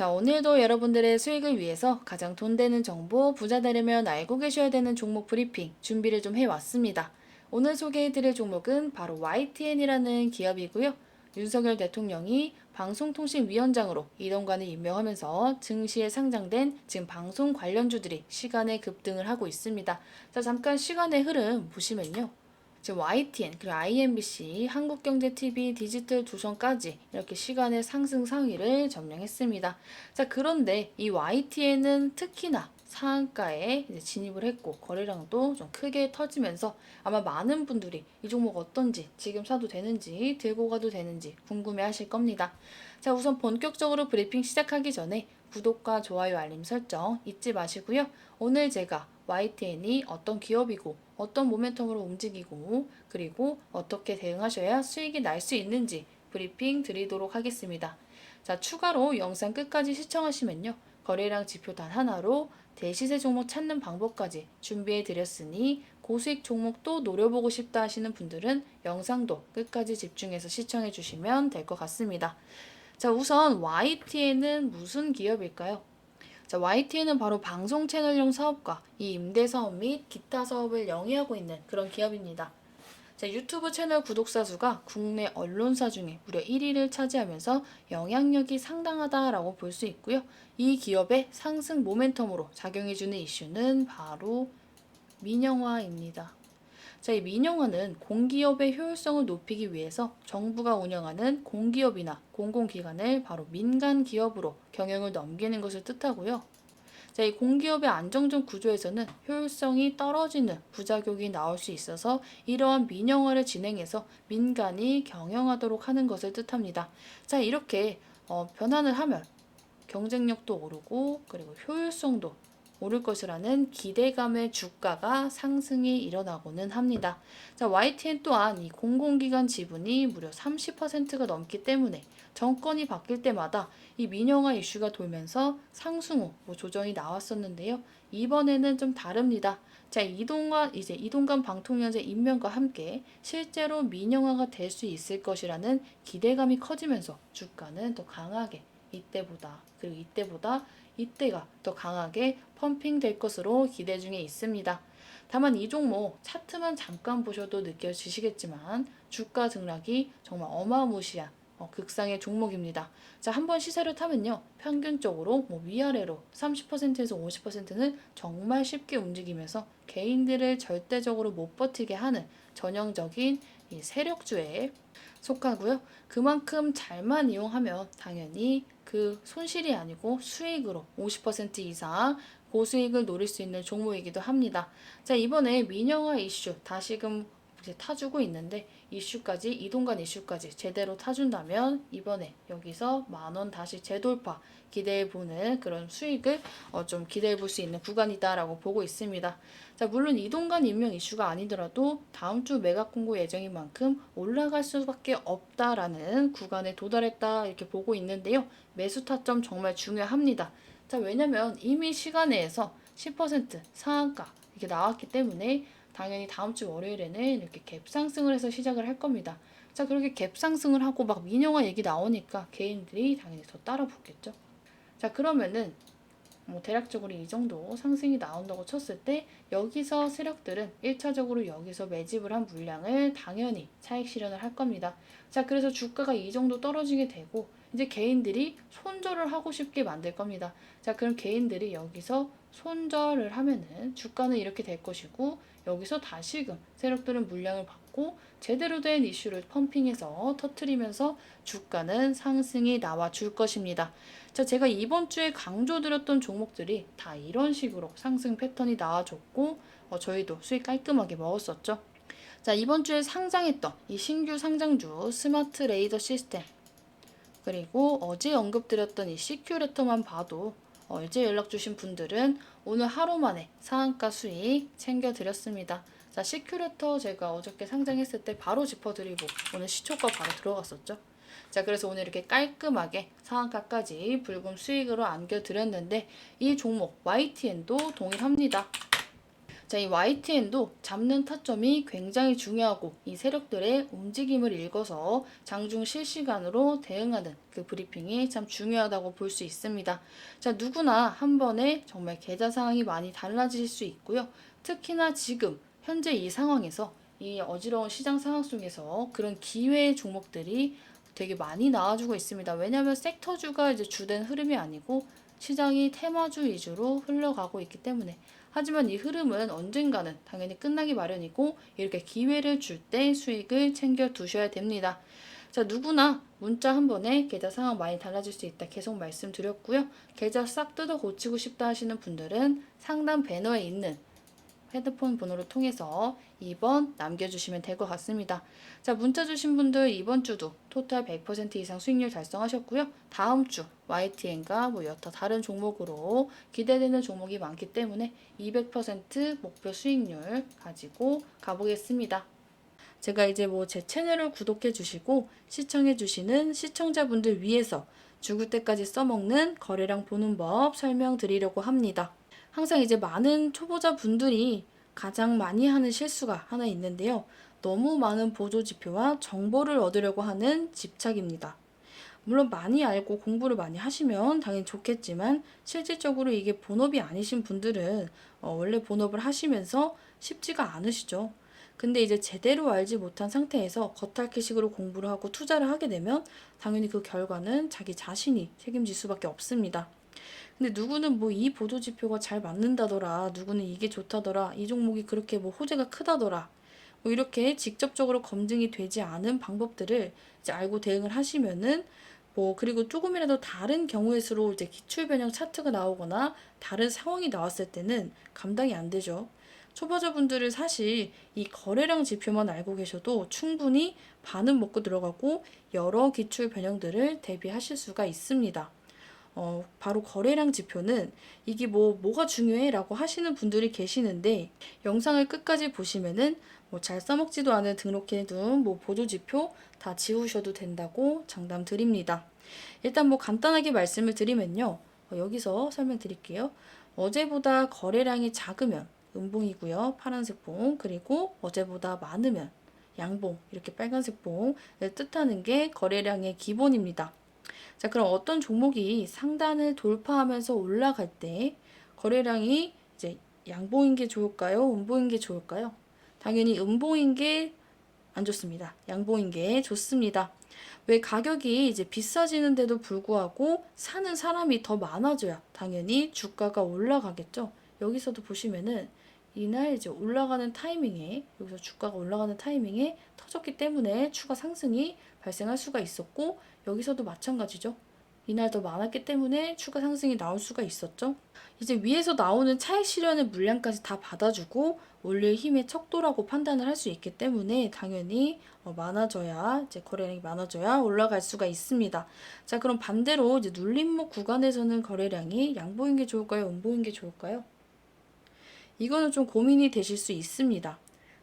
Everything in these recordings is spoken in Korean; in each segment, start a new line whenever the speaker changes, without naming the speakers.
자, 오늘도 여러분들의 수익을 위해서 가장 돈 되는 정보, 부자 되려면 알고 계셔야 되는 종목 브리핑 준비를 좀 해왔습니다. 오늘 소개해드릴 종목은 바로 YTN이라는 기업이고요. 윤석열 대통령이 방송통신위원장으로 이동관을 임명하면서 증시에 상장된 지금 방송 관련주들이 시간에 급등을 하고 있습니다. 자, 잠깐 시간의 흐름 보시면요. 지금 YTN 그리고 IMBC, 한국경제TV, 디지털 조선까지 이렇게 시간의 상승 상위를 점령했습니다. 자 그런데 이 YTN은 특히나 상한가에 이제 진입을 했고 거래량도 좀 크게 터지면서 아마 많은 분들이 이 종목 어떤지 지금 사도 되는지 들고 가도 되는지 궁금해하실 겁니다. 자 우선 본격적으로 브리핑 시작하기 전에 구독과 좋아요 알림 설정 잊지 마시고요. 오늘 제가 YTN이 어떤 기업이고 어떤 모멘텀으로 움직이고 그리고 어떻게 대응하셔야 수익이 날 수 있는지 브리핑 드리도록 하겠습니다. 자, 추가로 영상 끝까지 시청하시면요. 거래량 지표 단 하나로 대시세 종목 찾는 방법까지 준비해 드렸으니 고수익 종목도 노려보고 싶다 하시는 분들은 영상도 끝까지 집중해서 시청해 주시면 될 것 같습니다. 자, 우선 YTN은 무슨 기업일까요? 자, YTN은 바로 방송 채널용 사업과 이 임대 사업 및 기타 사업을 영위하고 있는 그런 기업입니다. 자, 유튜브 채널 구독자 수가 국내 언론사 중에 무려 1위를 차지하면서 영향력이 상당하다라고 볼 수 있고요. 이 기업의 상승 모멘텀으로 작용해주는 이슈는 바로 민영화입니다. 자, 이 민영화는 공기업의 효율성을 높이기 위해서 정부가 운영하는 공기업이나 공공기관을 바로 민간 기업으로 경영을 넘기는 것을 뜻하고요. 자, 이 공기업의 안정적 구조에서는 효율성이 떨어지는 부작용이 나올 수 있어서 이러한 민영화를 진행해서 민간이 경영하도록 하는 것을 뜻합니다. 자, 이렇게 어, 변환을 하면 경쟁력도 오르고 그리고 효율성도 오를 것이라는 기대감의 주가가 상승이 일어나고는 합니다. 자, YTN 또한 이 공공기관 지분이 무려 30%가 넘기 때문에 정권이 바뀔 때마다 이 민영화 이슈가 돌면서 상승 후 뭐 조정이 나왔었는데요. 이번에는 좀 다릅니다. 자, 이동관 이제 이동관 방통위원장 임명과 함께 실제로 민영화가 될 수 있을 것이라는 기대감이 커지면서 주가는 더 강하게 이때보다 그리고 이때보다 이때가 더 강하게 펌핑될 것으로 기대 중에 있습니다. 다만 이 종목 차트만 잠깐 보셔도 느껴지시겠지만 주가 등락이 정말 어마무시한 어, 극상의 종목입니다. 자, 한번 시세를 타면요. 평균적으로 뭐 위아래로 30%에서 50%는 정말 쉽게 움직이면서 개인들을 절대적으로 못 버티게 하는 전형적인 이 세력주에 속하고요. 그만큼 잘만 이용하면 당연히 그 손실이 아니고 수익으로 50% 이상 고수익을 노릴 수 있는 종목이기도 합니다. 자, 이번에 민영화 이슈 다시금 이제 타주고 있는데 이슈까지 이동간 이슈까지 제대로 타준다면 이번에 여기서 만 원 다시 재돌파 기대해 보는 그런 수익을 어, 좀 기대해 볼 수 있는 구간이다라고 보고 있습니다. 자 물론 이동간 임명 이슈가 아니더라도 다음 주 매각 공고 예정인 만큼 올라갈 수밖에 없다라는 구간에 도달했다 이렇게 보고 있는데요. 매수 타점 정말 중요합니다. 자 왜냐면 이미 시간에서 10% 상한가 이렇게 나왔기 때문에 당연히 다음 주 월요일에는 이렇게 갭 상승을 해서 시작을 할 겁니다. 자, 그렇게 갭 상승을 하고 막 민영화 얘기 나오니까 개인들이 당연히 더 따라 붙겠죠. 자, 그러면은 뭐 대략적으로 이 정도 상승이 나온다고 쳤을 때 여기서 세력들은 1차적으로 여기서 매집을 한 물량을 당연히 차익 실현을 할 겁니다. 자, 그래서 주가가 이 정도 떨어지게 되고 이제 개인들이 손절을 하고 싶게 만들 겁니다. 자, 그럼 개인들이 여기서 손절을 하면은 주가는 이렇게 될 것이고 여기서 다시금 세력들은 물량을 받고 제대로 된 이슈를 펌핑해서 터트리면서 주가는 상승이 나와 줄 것입니다. 자, 제가 이번 주에 강조드렸던 종목들이 다 이런 식으로 상승 패턴이 나와줬고 어, 저희도 수익 깔끔하게 먹었었죠. 자, 이번 주에 상장했던 이 신규 상장주 스마트 레이더 시스템 그리고 어제 언급드렸던 이 시큐레터만 봐도 어제 연락 주신 분들은 오늘 하루 만에 상한가 수익 챙겨드렸습니다. 자, 시큐레터 제가 어저께 상장했을 때 바로 짚어드리고 오늘 시초가 바로 들어갔었죠. 자, 그래서 오늘 이렇게 깔끔하게 상한가까지 불금 수익으로 안겨드렸는데 이 종목 YTN도 동일합니다. 자, 이 YTN도 잡는 타점이 굉장히 중요하고 이 세력들의 움직임을 읽어서 장중 실시간으로 대응하는 그 브리핑이 참 중요하다고 볼 수 있습니다. 자, 누구나 한 번에 정말 계좌 상황이 많이 달라질 수 있고요. 특히나 지금 현재 이 상황에서 이 어지러운 시장 상황 속에서 그런 기회의 종목들이 되게 많이 나와주고 있습니다. 왜냐하면 섹터주가 이제 주된 흐름이 아니고 시장이 테마주 위주로 흘러가고 있기 때문에 하지만 이 흐름은 언젠가는 당연히 끝나기 마련이고 이렇게 기회를 줄 때 수익을 챙겨 두셔야 됩니다. 자, 누구나 문자 한 번에 계좌 상황 많이 달라질 수 있다. 계속 말씀드렸고요. 계좌 싹 뜯어 고치고 싶다 하시는 분들은 상단 배너에 있는 헤드폰 번호를 통해서 2번 남겨주시면 될 것 같습니다. 자, 문자 주신 분들 이번 주도 토탈 100% 이상 수익률 달성하셨고요. 다음 주 YTN과 뭐 여타 다른 종목으로 기대되는 종목이 많기 때문에 200% 목표 수익률 가지고 가보겠습니다. 제가 이제 뭐 제 채널을 구독해 주시고 시청해 주시는 시청자분들 위해서 죽을 때까지 써먹는 거래량 보는 법 설명드리려고 합니다. 항상 이제 많은 초보자 분들이 가장 많이 하는 실수가 하나 있는데요. 너무 많은 보조 지표와 정보를 얻으려고 하는 집착입니다. 물론 많이 알고 공부를 많이 하시면 당연히 좋겠지만 실질적으로 이게 본업이 아니신 분들은 어, 원래 본업을 하시면서 쉽지가 않으시죠. 근데 이제 제대로 알지 못한 상태에서 겉핥기식으로 공부를 하고 투자를 하게 되면 당연히 그 결과는 자기 자신이 책임질 수밖에 없습니다. 근데 누구는 뭐 이 보조 지표가 잘 맞는다더라, 누구는 이게 좋다더라, 이 종목이 그렇게 뭐 호재가 크다더라, 뭐 이렇게 직접적으로 검증이 되지 않은 방법들을 이제 알고 대응을 하시면은 뭐 그리고 조금이라도 다른 경우의 수로 이제 기출 변형 차트가 나오거나 다른 상황이 나왔을 때는 감당이 안 되죠. 초보자분들은 사실 이 거래량 지표만 알고 계셔도 충분히 반은 먹고 들어가고 여러 기출 변형들을 대비하실 수가 있습니다. 어, 바로 거래량 지표는 이게 뭐 뭐가 중요해 라고 하시는 분들이 계시는데 영상을 끝까지 보시면은 뭐 잘 써먹지도 않은 등록해둔 뭐 보조 지표 다 지우셔도 된다고 장담 드립니다. 일단 뭐 간단하게 말씀을 드리면요. 어, 여기서 설명드릴게요. 어제보다 거래량이 작으면 음봉이고요. 파란색 봉 그리고 어제보다 많으면 양봉 이렇게 빨간색 봉을 뜻하는 게 거래량의 기본입니다. 자, 그럼 어떤 종목이 상단을 돌파하면서 올라갈 때 거래량이 이제 양봉인 게 좋을까요? 음봉인 게 좋을까요? 당연히 음봉인 게 안 좋습니다. 양봉인 게 좋습니다. 왜 가격이 이제 비싸지는데도 불구하고 사는 사람이 더 많아져야 당연히 주가가 올라가겠죠. 여기서도 보시면은 이날 이제 올라가는 타이밍에 여기서 주가가 올라가는 타이밍에 터졌기 때문에 추가 상승이 발생할 수가 있었고 여기서도 마찬가지죠. 이날 더 많았기 때문에 추가 상승이 나올 수가 있었죠. 이제 위에서 나오는 차익 실현의 물량까지 다 받아주고 올릴 힘의 척도라고 판단을 할 수 있기 때문에 당연히 어, 많아져야 이제 거래량이 많아져야 올라갈 수가 있습니다. 자 그럼 반대로 이제 눌림목 구간에서는 거래량이 양보인 게 좋을까요? 음보인 게 좋을까요? 이거는 좀 고민이 되실 수 있습니다.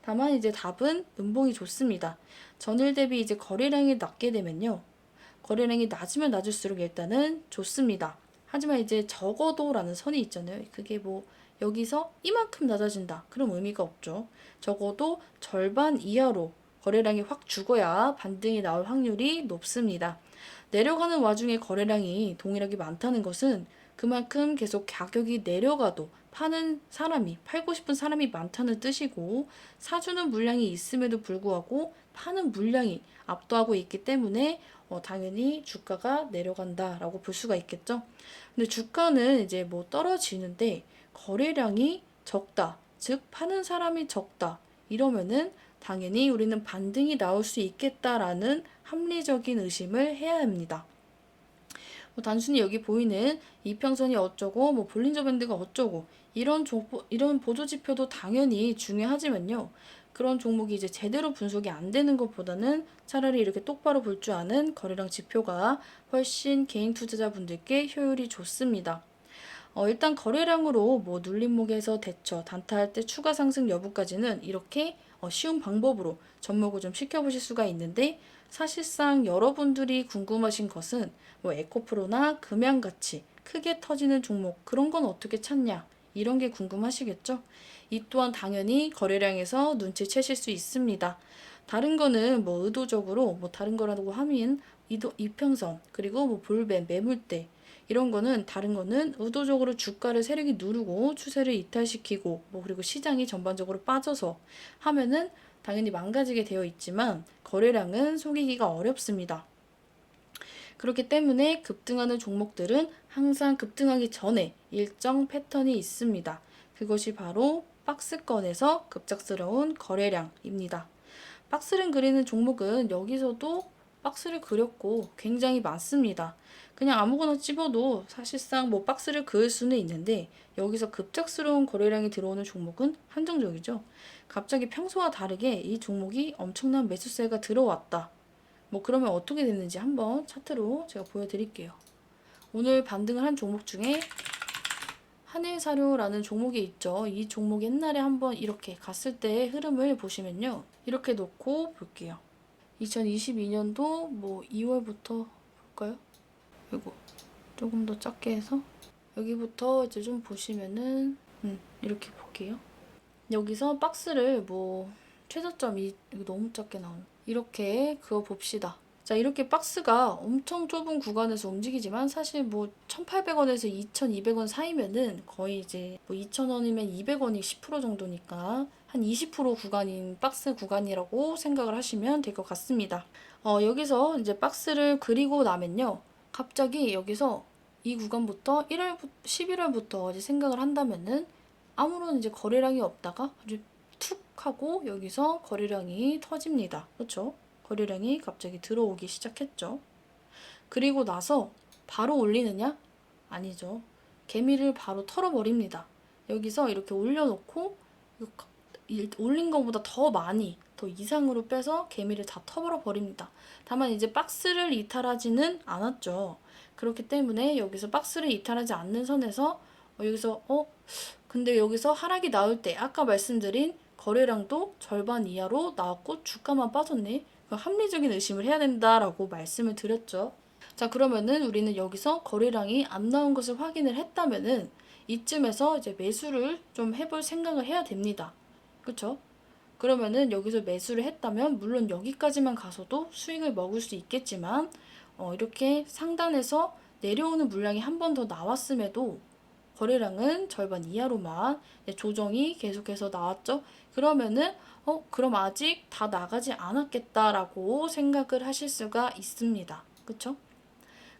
다만 이제 답은 음봉이 좋습니다. 전일 대비 이제 거래량이 낮게 되면요. 거래량이 낮으면 낮을수록 일단은 좋습니다. 하지만 이제 적어도라는 선이 있잖아요. 그게 뭐 여기서 이만큼 낮아진다. 그럼 의미가 없죠. 적어도 절반 이하로 거래량이 확 죽어야 반등이 나올 확률이 높습니다. 내려가는 와중에 거래량이 동일하게 많다는 것은 그만큼 계속 가격이 내려가도 파는 사람이, 팔고 싶은 사람이 많다는 뜻이고, 사주는 물량이 있음에도 불구하고 파는 물량이 압도하고 있기 때문에 어, 당연히 주가가 내려간다라고 볼 수가 있겠죠. 근데 주가는 이제 뭐 떨어지는데 거래량이 적다. 즉, 파는 사람이 적다. 이러면은 당연히 우리는 반등이 나올 수 있겠다라는 합리적인 의심을 해야 합니다. 뭐 단순히 여기 보이는 이평선이 어쩌고 뭐 볼린저 밴드가 어쩌고 이런 정보 이런 보조 지표도 당연히 중요하지만요. 그런 종목이 이제 제대로 분석이 안 되는 것보다는 차라리 이렇게 똑바로 볼 줄 아는 거래량 지표가 훨씬 개인 투자자분들께 효율이 좋습니다. 어, 일단 거래량으로 뭐 눌림목에서 대처, 단타할 때 추가 상승 여부까지는 이렇게 어, 쉬운 방법으로 접목을 좀 시켜보실 수가 있는데 사실상 여러분들이 궁금하신 것은 뭐 에코프로나 금양같이 크게 터지는 종목 그런 건 어떻게 찾냐 이런 게 궁금하시겠죠? 이 또한 당연히 거래량에서 눈치채실 수 있습니다. 다른 거는 뭐 의도적으로 뭐 다른 거라고 하면 이도, 이평선 그리고 뭐 볼벤 매물대 이런 거는 다른 거는 의도적으로 주가를 세력이 누르고 추세를 이탈시키고 뭐 그리고 시장이 전반적으로 빠져서 하면은 당연히 망가지게 되어 있지만 거래량은 속이기가 어렵습니다. 그렇기 때문에 급등하는 종목들은 항상 급등하기 전에 일정 패턴이 있습니다. 그것이 바로 박스권에서 급작스러운 거래량입니다. 박스를 그리는 종목은 여기서도 박스를 그렸고 굉장히 많습니다. 그냥 아무거나 집어도 사실상 뭐 박스를 그을 수는 있는데 여기서 급작스러운 거래량이 들어오는 종목은 한정적이죠. 갑자기 평소와 다르게 이 종목이 엄청난 매수세가 들어왔다. 뭐 그러면 어떻게 됐는지 한번 차트로 제가 보여드릴게요. 오늘 반등을 한 종목 중에 한일사료라는 종목이 있죠. 이 종목 옛날에 한번 이렇게 갔을 때의 흐름을 보시면요. 이렇게 놓고 볼게요. 2022년도 뭐 2월부터 볼까요? 이거 조금 더 작게 해서 여기부터 이제 좀 보시면은 음, 이렇게 볼게요. 여기서 박스를 뭐 최저점이 이거 너무 작게 나오네. 이렇게 그어 봅시다. 자, 이렇게 박스가 엄청 좁은 구간에서 움직이지만 사실 뭐 1,800원에서 2,200원 사이면은 거의 이제 뭐 2,000원이면 200원이 10% 정도니까 한 20% 구간인 박스 구간이라고 생각을 하시면 될 것 같습니다. 어, 여기서 이제 박스를 그리고 나면요. 갑자기 여기서 이 구간부터 1월, 11월부터 이제 생각을 한다면은 아무런 이제 거래량이 없다가 아주 툭 하고 여기서 거래량이 터집니다. 그렇죠? 거래량이 갑자기 들어오기 시작했죠. 그리고 나서 바로 올리느냐? 아니죠. 개미를 바로 털어버립니다. 여기서 이렇게 올려놓고 올린 것보다 더 많이 더 이상으로 빼서 개미를 다 터버려 버립니다. 다만 이제 박스를 이탈하지는 않았죠. 그렇기 때문에 여기서 박스를 이탈하지 않는 선에서 어, 여기서 어 근데 여기서 하락이 나올 때 아까 말씀드린 거래량도 절반 이하로 나왔고 주가만 빠졌네. 합리적인 의심을 해야 된다라고 말씀을 드렸죠. 자 그러면은 우리는 여기서 거래량이 안 나온 것을 확인을 했다면은 이쯤에서 이제 매수를 좀 해볼 생각을 해야 됩니다. 그렇죠? 그러면은 여기서 매수를 했다면 물론 여기까지만 가서도 수익을 먹을 수 있겠지만 어, 이렇게 상단에서 내려오는 물량이 한 번 더 나왔음에도 거래량은 절반 이하로만 조정이 계속해서 나왔죠. 그러면은 어 그럼 아직 다 나가지 않았겠다라고 생각을 하실 수가 있습니다. 그쵸?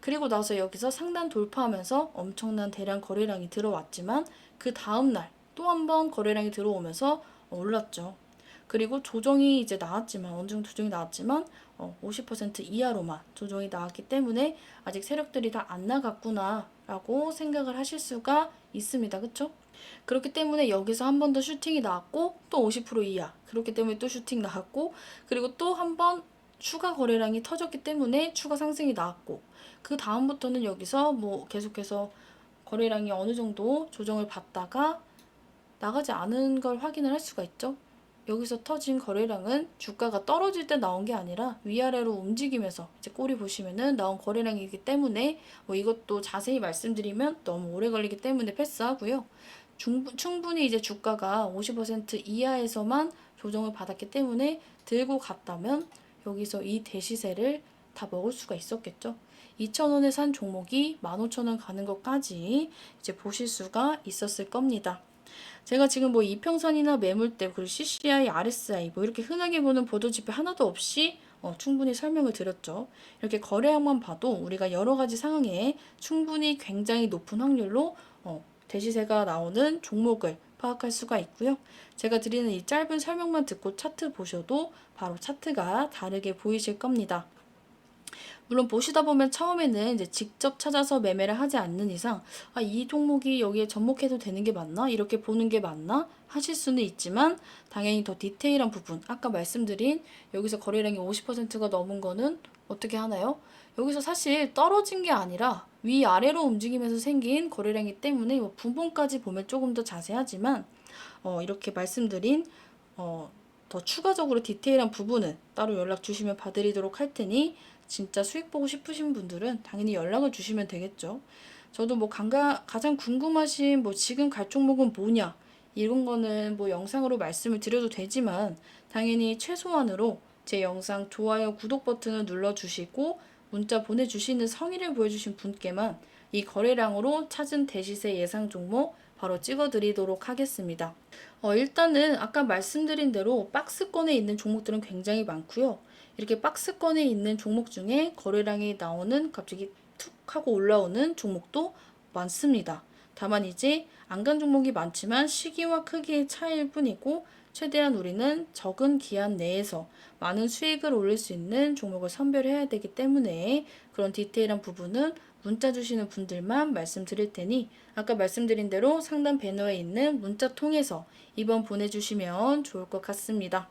그리고 나서 여기서 상단 돌파하면서 엄청난 대량 거래량이 들어왔지만 그 다음날 또 한 번 거래량이 들어오면서 올랐죠. 그리고 조정이 이제 나왔지만 어느 정도 조정이 나왔지만 어, 50% 이하로만 조정이 나왔기 때문에 아직 세력들이 다 안 나갔구나라고 생각을 하실 수가 있습니다. 그쵸? 그렇기 때문에 여기서 한 번 더 슈팅이 나왔고 또 50% 이하 그렇기 때문에 또 슈팅 나왔고 그리고 또 한 번 추가 거래량이 터졌기 때문에 추가 상승이 나왔고 그 다음부터는 여기서 뭐 계속해서 거래량이 어느 정도 조정을 받다가 나가지 않은 걸 확인을 할 수가 있죠. 여기서 터진 거래량은 주가가 떨어질 때 나온 게 아니라 위아래로 움직이면서 이제 꼬리 보시면은 나온 거래량이기 때문에 뭐 이것도 자세히 말씀드리면 너무 오래 걸리기 때문에 패스하고요. 충분, 충분히 이제 주가가 50% 이하에서만 조정을 받았기 때문에 들고 갔다면 여기서 이 대시세를 다 먹을 수가 있었겠죠. 2,000원에 산 종목이 15,000원 가는 것까지 이제 보실 수가 있었을 겁니다. 제가 지금 뭐 이평선이나 매물대 그리고 CCI, RSI 뭐 이렇게 흔하게 보는 보도 지표 하나도 없이 어, 충분히 설명을 드렸죠. 이렇게 거래량만 봐도 우리가 여러 가지 상황에 충분히 굉장히 높은 확률로 어, 대시세가 나오는 종목을 파악할 수가 있고요. 제가 드리는 이 짧은 설명만 듣고 차트 보셔도 바로 차트가 다르게 보이실 겁니다. 물론 보시다 보면 처음에는 이제 직접 찾아서 매매를 하지 않는 이상 아, 이 종목이 여기에 접목해도 되는 게 맞나? 이렇게 보는 게 맞나? 하실 수는 있지만 당연히 더 디테일한 부분 아까 말씀드린 여기서 거래량이 50%가 넘은 거는 어떻게 하나요? 여기서 사실 떨어진 게 아니라 위아래로 움직이면서 생긴 거래량이기 때문에 뭐 분봉까지 보면 조금 더 자세하지만 어, 이렇게 말씀드린 어, 더 추가적으로 디테일한 부분은 따로 연락 주시면 봐드리도록 할 테니 진짜 수익 보고 싶으신 분들은 당연히 연락을 주시면 되겠죠. 저도 뭐 간가, 가장 궁금하신 뭐 지금 갈 종목은 뭐냐 이런 거는 뭐 영상으로 말씀을 드려도 되지만 당연히 최소한으로 제 영상 좋아요, 구독 버튼을 눌러주시고 문자 보내주시는 성의를 보여주신 분께만 이 거래량으로 찾은 대시세 예상 종목 바로 찍어드리도록 하겠습니다. 어, 일단은 아까 말씀드린 대로 박스권에 있는 종목들은 굉장히 많고요. 이렇게 박스권에 있는 종목 중에 거래량이 나오는 갑자기 툭 하고 올라오는 종목도 많습니다. 다만 이제 안간 종목이 많지만 시기와 크기의 차이일 뿐이고 최대한 우리는 적은 기한 내에서 많은 수익을 올릴 수 있는 종목을 선별해야 되기 때문에 그런 디테일한 부분은 문자 주시는 분들만 말씀드릴 테니 아까 말씀드린 대로 상단 배너에 있는 문자 통해서 이번 보내주시면 좋을 것 같습니다.